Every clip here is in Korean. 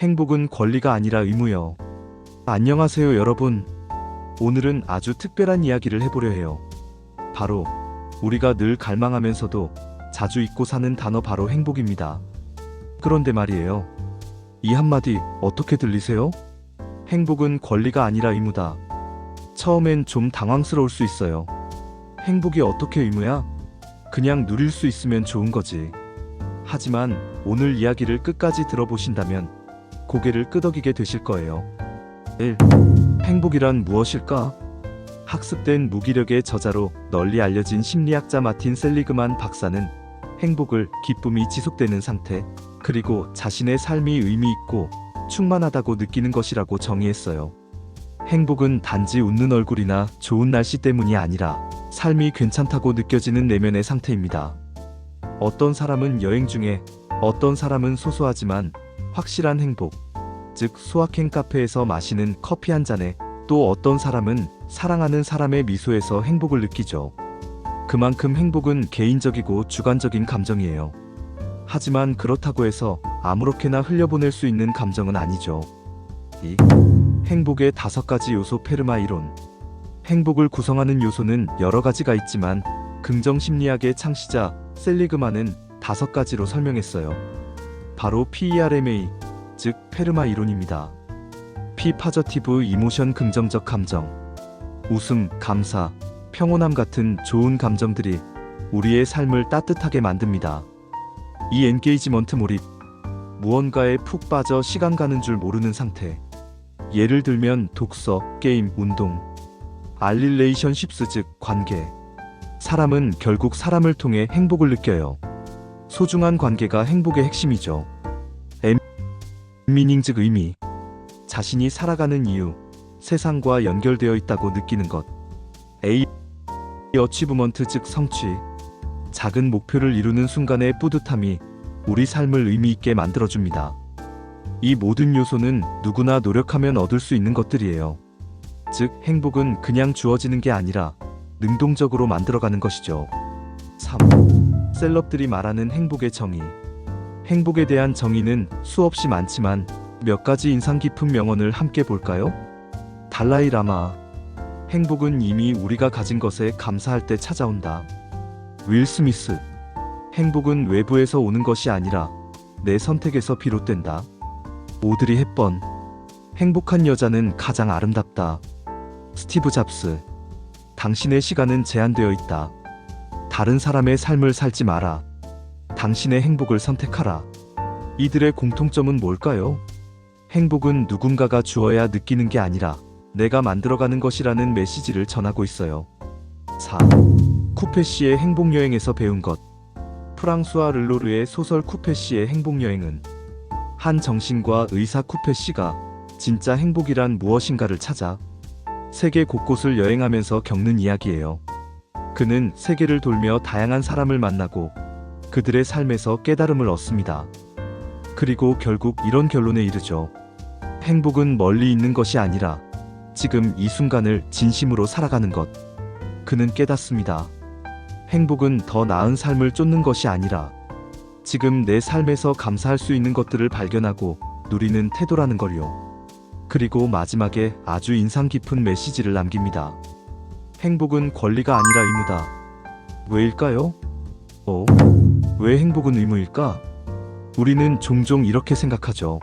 행복은 권리가 아니라 의무요. 안녕하세요, 여러분. 오늘은 아주 특별한 이야기를 해보려 해요. 바로 우리가 늘 갈망하면서도 자주 잊고 사는 단어 바로 행복입니다. 그런데 말이에요. 이 한마디 어떻게 들리세요? 행복은 권리가 아니라 의무다. 처음엔 좀 당황스러울 수 있어요. 행복이 어떻게 의무야? 그냥 누릴 수 있으면 좋은 거지. 하지만 오늘 이야기를 끝까지 들어보신다면 고개를 끄덕이게 되실 거예요. 1. 행복이란 무엇일까? 학습된 무기력의 저자로 널리 알려진 심리학자 마틴 셀리그만 박사는 행복을 기쁨이 지속되는 상태, 그리고 자신의 삶이 의미 있고 충만하다고 느끼는 것이라고 정의했어요. 행복은 단지 웃는 얼굴이나 좋은 날씨 때문이 아니라 삶이 괜찮다고 느껴지는 내면의 상태입니다. 어떤 사람은 여행 중에, 어떤 사람은 소소하지만 확실한 행복, 즉 소확행 카페에서 마시는 커피 한 잔에 또 어떤 사람은 사랑하는 사람의 미소에서 행복을 느끼죠. 그만큼 행복은 개인적이고 주관적인 감정이에요. 하지만 그렇다고 해서 아무렇게나 흘려보낼 수 있는 감정은 아니죠. 2. 행복의 다섯 가지 요소 페르마 이론. 행복을 구성하는 요소는 여러 가지가 있지만 긍정 심리학의 창시자 셀리그만은 다섯 가지로 설명했어요. 바로 PERMA, 즉 페르마 이론입니다. P 파저티브 이모션 긍정적 감정. 웃음, 감사, 평온함 같은 좋은 감정들이 우리의 삶을 따뜻하게 만듭니다. 이 엔게이지먼트 몰입. 무언가에 푹 빠져 시간 가는 줄 모르는 상태. 예를 들면 독서, 게임, 운동. 알릴레이션십스 즉 관계. 사람은 결국 사람을 통해 행복을 느껴요. 소중한 관계가 행복의 핵심이죠. M 미닝 즉 의미. 자신이 살아가는 이유, 세상과 연결되어 있다고 느끼는 것. A 어치브먼트 즉 성취. 작은 목표를 이루는 순간의 뿌듯함이 우리 삶을 의미 있게 만들어 줍니다. 이 모든 요소는 누구나 노력하면 얻을 수 있는 것들이에요. 즉, 행복은 그냥 주어지는 게 아니라 능동적으로 만들어가는 것이죠. 3. 셀럽들이 말하는 행복의 정의. 행복에 대한 정의는 수없이 많지만 몇 가지 인상 깊은 명언을 함께 볼까요? 달라이 라마. 행복은 이미 우리가 가진 것에 감사할 때 찾아온다. 윌 스미스. 행복은 외부에서 오는 것이 아니라 내 선택에서 비롯된다. 오드리 헵번. 행복한 여자는 가장 아름답다. 스티브 잡스. 당신의 시간은 제한되어 있다. 다른 사람의 삶을 살지 마라. 당신의 행복을 선택하라. 이들의 공통점은 뭘까요? 행복은 누군가가 주어야 느끼는 게 아니라 내가 만들어가는 것이라는 메시지를 전하고 있어요. 4. 쿠페시의 행복 여행에서 배운 것. 프랑수아 르로르의 소설 쿠페시의 행복 여행은 한 정신과 의사 쿠페시가 진짜 행복이란 무엇인가를 찾아 세계 곳곳을 여행하면서 겪는 이야기예요. 그는 세계를 돌며 다양한 사람을 만나고 그들의 삶에서 깨달음을 얻습니다. 그리고 결국 이런 결론에 이르죠. 행복은 멀리 있는 것이 아니라 지금 이 순간을 진심으로 살아가는 것. 그는 깨닫습니다. 행복은 더 나은 삶을 쫓는 것이 아니라 지금 내 삶에서 감사할 수 있는 것들을 발견하고 누리는 태도라는 걸요. 그리고 마지막에 아주 인상 깊은 메시지를 남깁니다. 행복은 권리가 아니라 의무다. 왜일까요? 어? 왜 행복은 의무일까? 우리는 종종 이렇게 생각하죠.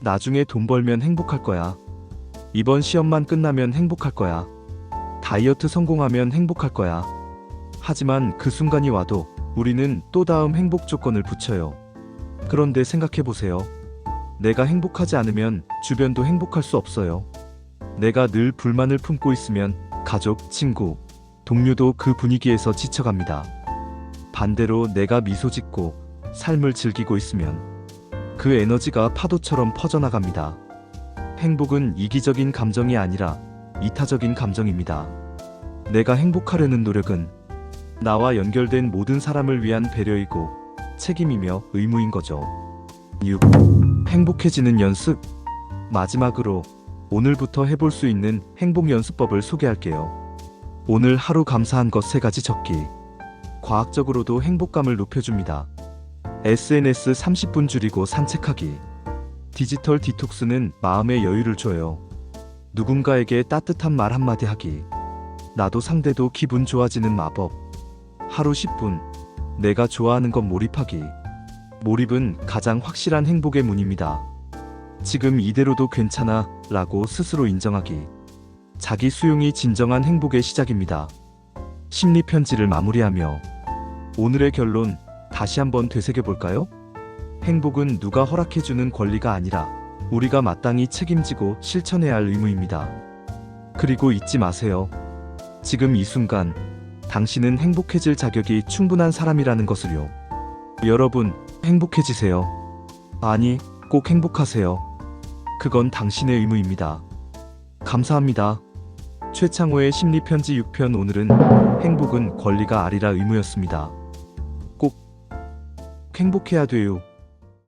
나중에 돈 벌면 행복할 거야. 이번 시험만 끝나면 행복할 거야. 다이어트 성공하면 행복할 거야. 하지만 그 순간이 와도 우리는 또 다음 행복 조건을 붙여요. 그런데 생각해 보세요. 내가 행복하지 않으면 주변도 행복할 수 없어요. 내가 늘 불만을 품고 있으면 가족, 친구, 동료도 그 분위기에서 지쳐갑니다. 반대로 내가 미소 짓고 삶을 즐기고 있으면 그 에너지가 파도처럼 퍼져나갑니다. 행복은 이기적인 감정이 아니라 이타적인 감정입니다. 내가 행복하려는 노력은 나와 연결된 모든 사람을 위한 배려이고 책임이며 의무인 거죠. 6. 행복해지는 연습. 마지막으로 오늘부터 해볼 수 있는 행복 연습법을 소개할게요. 오늘 하루 감사한 것 세 가지 적기. 과학적으로도 행복감을 높여줍니다. SNS 30분 줄이고 산책하기. 디지털 디톡스는 마음의 여유를 줘요. 누군가에게 따뜻한 말 한마디 하기. 나도 상대도 기분 좋아지는 마법. 하루 10분. 내가 좋아하는 것 몰입하기. 몰입은 가장 확실한 행복의 문입니다. 지금 이대로도 괜찮아 라고 스스로 인정하기. 자기 수용이 진정한 행복의 시작입니다. 심리 편지를 마무리하며 오늘의 결론 다시 한번 되새겨 볼까요? 행복은 누가 허락해주는 권리가 아니라 우리가 마땅히 책임지고 실천해야 할 의무입니다. 그리고 잊지 마세요. 지금 이 순간 당신은 행복해질 자격이 충분한 사람이라는 것을요. 여러분, 행복해지세요. 아니, 꼭 행복하세요. 그건 당신의 의무입니다. 감사합니다. 최창호의 심리편지 6편 오늘은 행복은 권리가 아니라 의무였습니다. 꼭 행복해야 돼요.